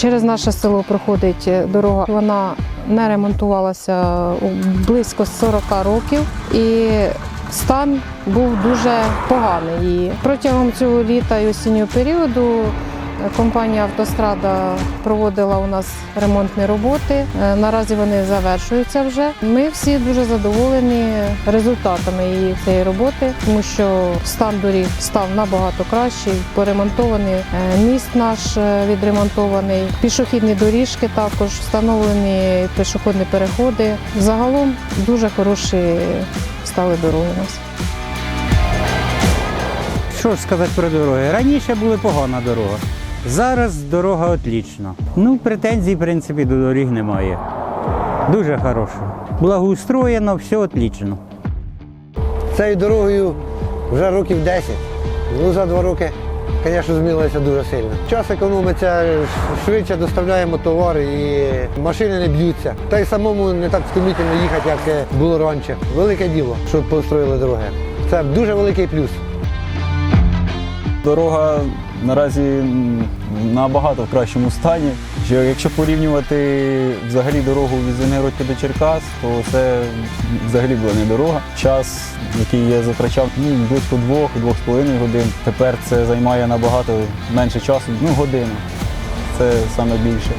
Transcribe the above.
Через наше село проходить дорога. Вона не ремонтувалася близько 40 років і стан був дуже поганий. Протягом цього літа і осіннього періоду компанія Автострада проводила у нас ремонтні роботи. Е, Наразі вони завершуються вже. Ми всі дуже задоволені результатами її цієї роботи, тому що стан доріг став набагато кращий, поремонтований е, міст наш е, відремонтований, пішохідні доріжки також встановлені пішохідні переходи. Загалом дуже хороші стали дороги у нас. Що ж сказати про дороги? Раніше була погана дорога. Зараз дорога отлічна. Ну, претензій, в принципі, до доріг немає. Дуже хорошо. Благоустроєно, все отлічно. Цією дорогою вже років 10. Ну, за два роки, звісно, змінилося дуже сильно. Час економиться, швидше доставляємо товари і машини не б'ються. Та й самому не так стомітельно їхати, як було раніше. Велике діло, що построїли дороги. Це дуже великий плюс. Дорога наразі набагато в кращому стані. Що Якщо порівнювати взагалі дорогу від Звенигородки до Черкас, то це взагалі була не дорога. Час, який я затрачав ну, близько двох-двох з половиною годин. Тепер це займає набагато менше часу, ну годину. Це саме більше.